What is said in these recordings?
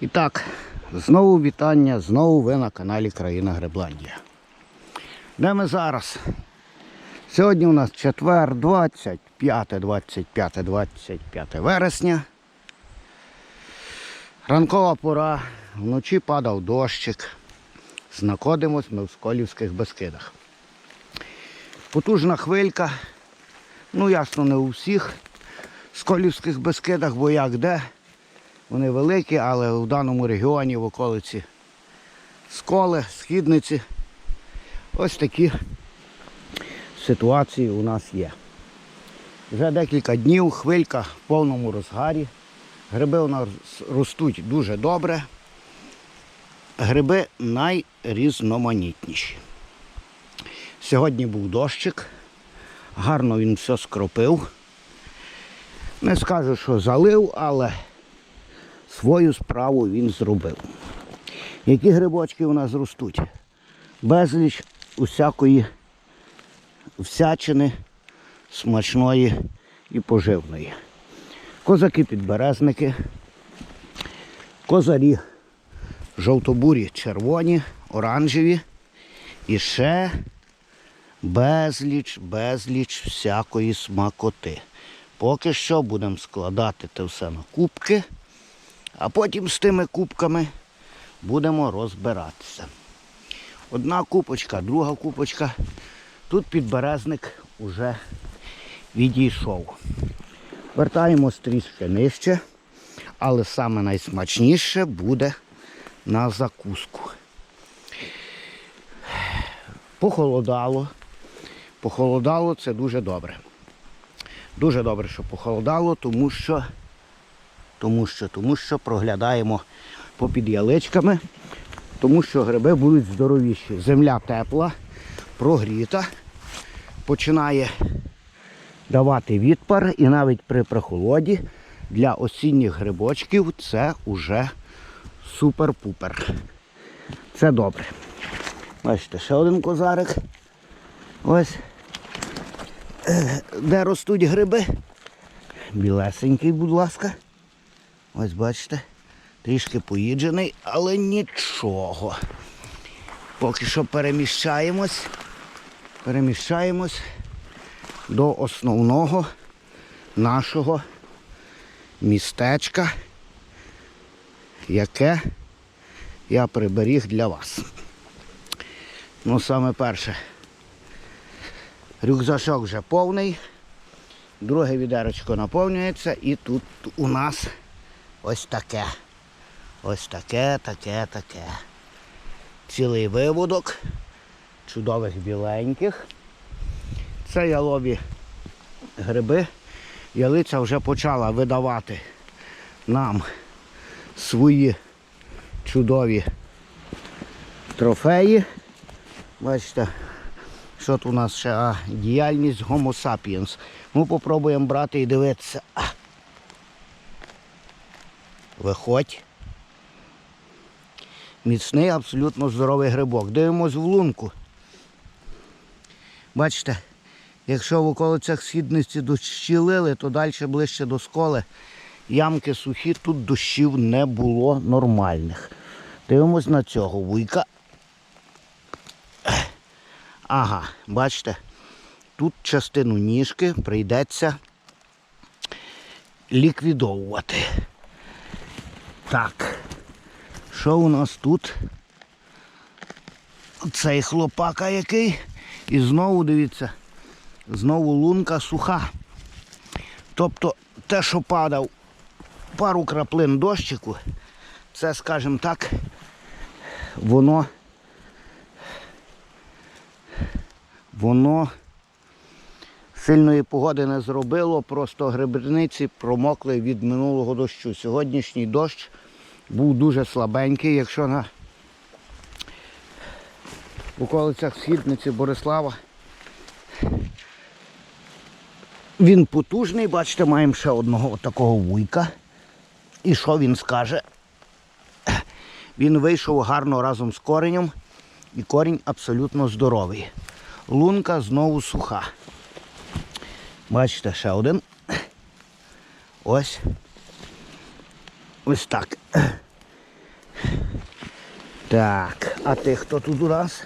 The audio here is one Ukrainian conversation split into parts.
І так, знову вітання, знову ви на каналі Країна Гребландія. Де ми зараз? Сьогодні у нас четвер, 25, 25, 25 вересня. Ранкова пора, вночі падав дощик. Знаходимось ми в Сколівських Бескидах. Потужна хвилька. Ну, ясно, не у всіх Сколівських Бескидах, бо як де. Вони великі, але в даному регіоні в околиці сколи, східниці. Ось такі ситуації у нас є. Вже декілька днів хвилька в повному розгарі. Гриби у нас ростуть дуже добре. Гриби найрізноманітніші. Сьогодні був дощик, гарно він все скропив. Не скажу, що залив, але свою справу він зробив. Які грибочки у нас ростуть? Безліч усякої всячини смачної і поживної. Козаки-підберезники, козарі жовтобурі, червоні, оранжеві і ще безліч, безліч всякої смакоти. Поки що будемо складати це все на кубки, а потім з тими кубками будемо розбиратися. Одна купочка, друга купочка. Тут підберезник уже відійшов. Вертаємось трішки нижче, але саме найсмачніше буде на закуску. Похолодало. Похолодало це дуже добре. Дуже добре, що похолодало, тому що, тому що, тому що проглядаємо попід яличками, тому що гриби будуть здоровіші. Земля тепла, прогріта, починає давати відпар і навіть при прохолоді для осінніх грибочків це вже супер-пупер. Це добре. Бачите, ще один козарик. Ось. Е, Де ростуть гриби. Білесенький, будь ласка. Ось бачите. Трішки поїджений, але нічого. Поки що переміщаємось. Переміщаємось до основного нашого містечка, яке я приберіг для вас. Ну, саме перше, рюкзачок вже повний, друге відерочко наповнюється і тут у нас ось таке. Ось таке, таке, таке. Цілий виводок чудових біленьких. Це ялові гриби. Ялиця вже почала видавати нам свої чудові трофеї. Бачите, що тут у нас ще а, діяльність Homo sapiens. Ну, попробуємо брати і дивитися. Виходь. Міцний, абсолютно здоровий грибок. Дивимось в лунку. Бачите, якщо в околицях східниці дощі лили, то далі ближче до сколи ямки сухі, тут дощів не було нормальних. Дивимось на цього вуйка. Ага, бачите, тут частину ніжки прийдеться ліквідовувати. Так, що у нас тут? Цей хлопака який. І знову дивіться, знову лунка суха. Тобто те, що падав пару краплин дощику, це, скажімо так, воно воно сильної погоди не зробило, просто грибниці промокли від минулого дощу. Сьогоднішній дощ був дуже слабенький, якщо на околицях східниці Борислава. Він потужний, бачите, маємо ще одного такого вуйка. І що він скаже? Він вийшов гарно разом з коренем, і корінь абсолютно здоровий. Лунка знову суха. Бачите, ще один. Ось. Ось так. Так, а ти хто тут у нас?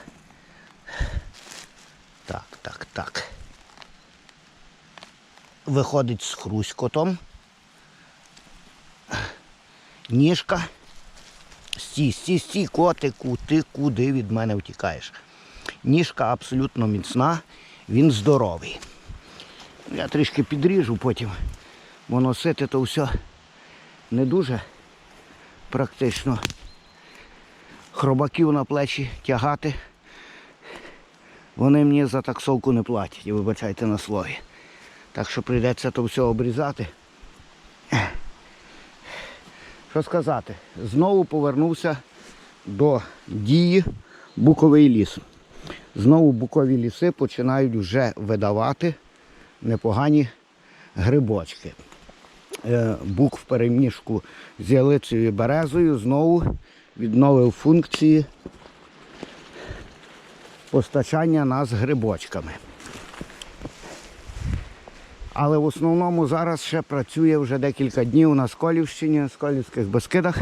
Так, так, так. Виходить з хруськотом. Ніжка. Стій, стій, стій, котику, ти куди від мене втікаєш? Ніжка абсолютно міцна, він здоровий. Я трішки підріжу потім. Бо носити то все не дуже практично. Хробаків на плечі тягати. Вони мені за таксовку не платять, і вибачайте на слові. Так що прийдеться то все обрізати. Що сказати? Знову повернувся до дії буковий ліс. Знову букові ліси починають вже видавати непогані грибочки. Е, Бук в переміжку з ялицею і березою знову відновив функції постачання нас грибочками. Але в основному зараз ще працює вже декілька днів на Сколівщині, на Сколівських Бескидах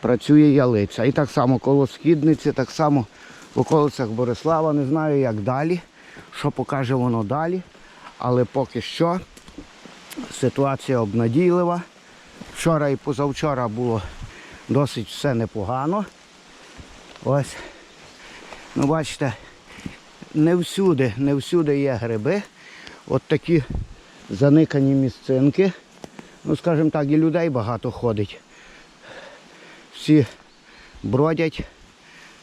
працює ялиця. І так само коло східниці, так само в околицях Борислава. Не знаю, як далі, що покаже воно далі. Але поки що ситуація обнадійлива. Вчора і позавчора було досить все непогано. Ось, ну бачите, не всюди, не всюди є гриби. От такі заникані місцинки. Ну, скажімо так, і людей багато ходить. Всі бродять.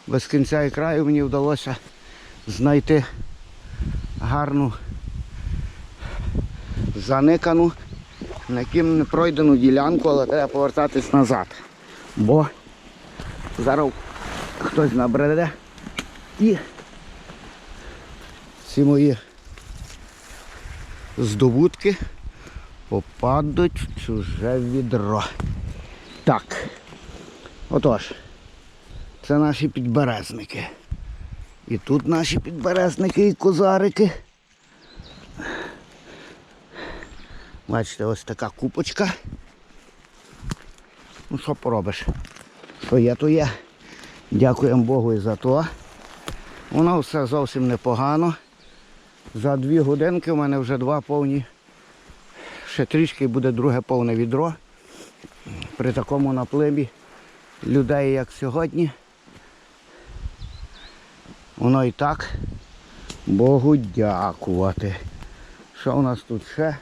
Без кінця і краю мені вдалося знайти гарну заникану, на ким не пройдену ділянку, але треба повертатись назад. Бо зараз хтось набреде і ці мої здобутки попадуть в чуже відро. Так. Отож, це наші підберезники. І тут наші підберезники і козарики. Бачите, ось така купочка. Ну що поробиш? Що є, то є. Дякуємо Богу і за то. Воно все зовсім непогано. За дві годинки у мене вже два повні. Ще трішки буде друге повне відро. При такому напливі людей, як сьогодні. Воно і так. Богу дякувати. Що у нас тут ще?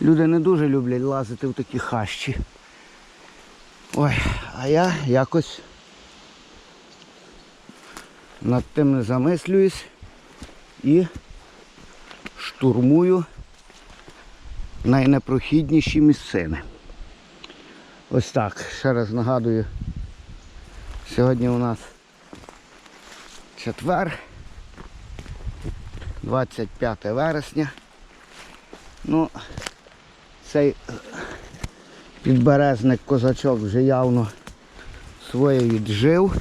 Люди не дуже люблять лазити в такі хащі. Ой, а я якось над тим не замислююсь і штурмую найнепрохідніші місцини. Ось так. Ще раз нагадую, сьогодні у нас четвер, 25 вересня. Ну, цей підберезник козачок вже явно своє віджив.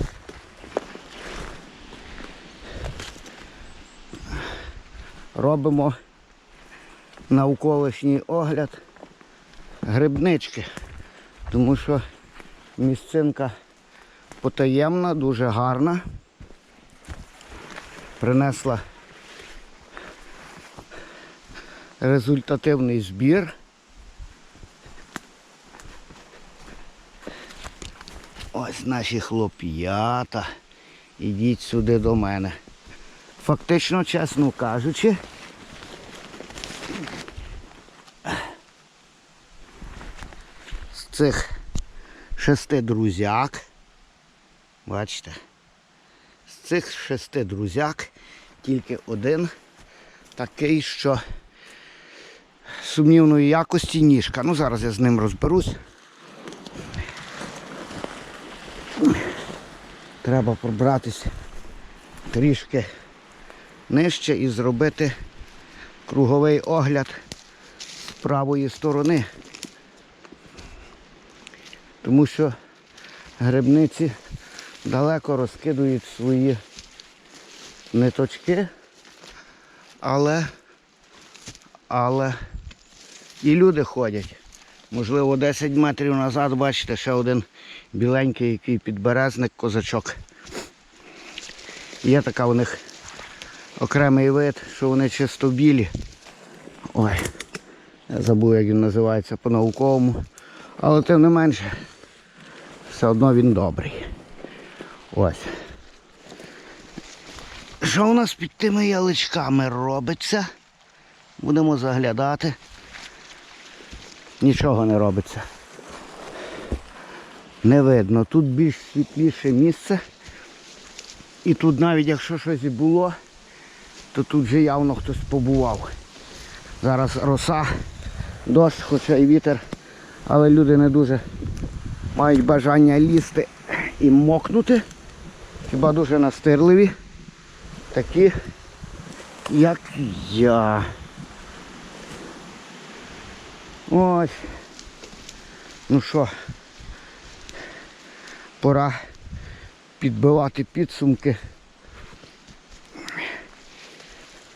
Робимо навколишній огляд грибнички, тому що місцинка потаємна, дуже гарна. Принесла результативний збір. Ось наші хлоп'ята. Ідіть сюди до мене. Фактично, чесно кажучи, з цих шести друзяк, бачите, з цих шести друзяк тільки один такий, що сумнівної якості ніжка. Ну зараз я з ним розберусь. Треба пробратися трішки нижче і зробити круговий огляд з правої сторони. Тому що грибниці далеко розкидують свої ниточки, але, але і люди ходять. Можливо, 10 метрів назад, бачите, ще один біленький який підберезник, козачок. Є така у них окремий вид, що вони чисто білі. Ой, я забув, як він називається по-науковому. Але тим не менше, все одно він добрий. Ось. Що у нас під тими яличками робиться? Будемо заглядати. Нічого не робиться. Не видно. Тут більш світліше місце. І тут навіть якщо щось було, то тут вже явно хтось побував. Зараз роса, дощ, хоча і вітер, але люди не дуже мають бажання лізти і мокнути. Хіба дуже настирливі. Такі, як я. Ось. Ну що, пора підбивати підсумки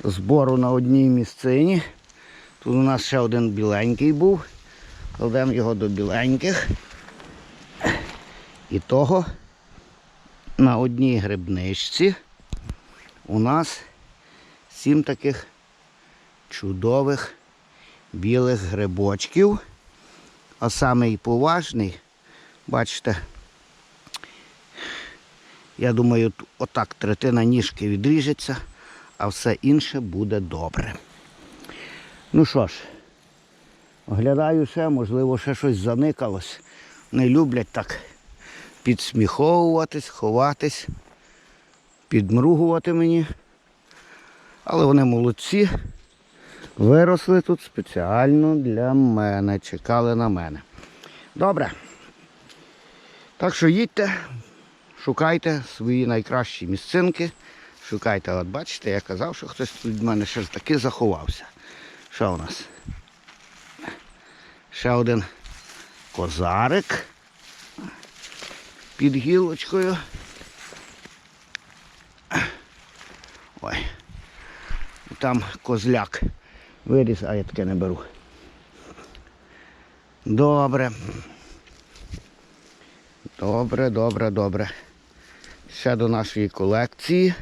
збору на одній місцині. Тут у нас ще один біленький був. Кладемо його до біленьких. І того на одній грибничці у нас сім таких чудових білих грибочків. А самий поважний, бачите, я думаю, отак третина ніжки відріжеться, а все інше буде добре. Ну що ж, оглядаю ще, можливо, ще щось заникалось. Не люблять так підсміховуватись, ховатись, підмругувати мені. Але вони молодці. Виросли тут спеціально для мене, чекали на мене. Добре. Так що їдьте, шукайте свої найкращі місцинки. Шукайте, от бачите, я казав, що хтось тут від мене ще таки заховався. Що у нас? Ще один козарик під гілочкою. Ой. Там козляк виріс, а я таке не беру. Добре. Добре, добре, добре. Ще до нашої колекції.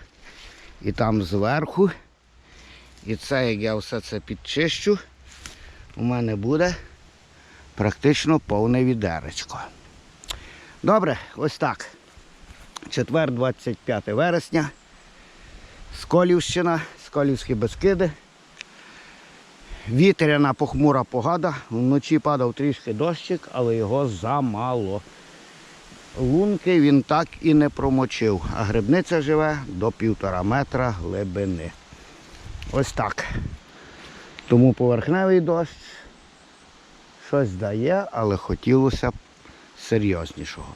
І там зверху. І це, як я все це підчищу, у мене буде практично повне відеречко. Добре, ось так. Четвер, 25 вересня. Сколівщина, Сколівські Бескиди. Вітряна похмура погода. Вночі падав трішки дощик, але його замало. Лунки він так і не промочив, а грибниця живе до півтора метра глибини. Ось так. Тому поверхневий дощ щось дає, але хотілося б серйознішого.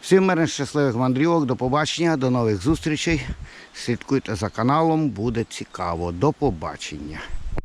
Всім мирних щасливих мандрівок, до побачення, до нових зустрічей. Слідкуйте за каналом, буде цікаво. До побачення.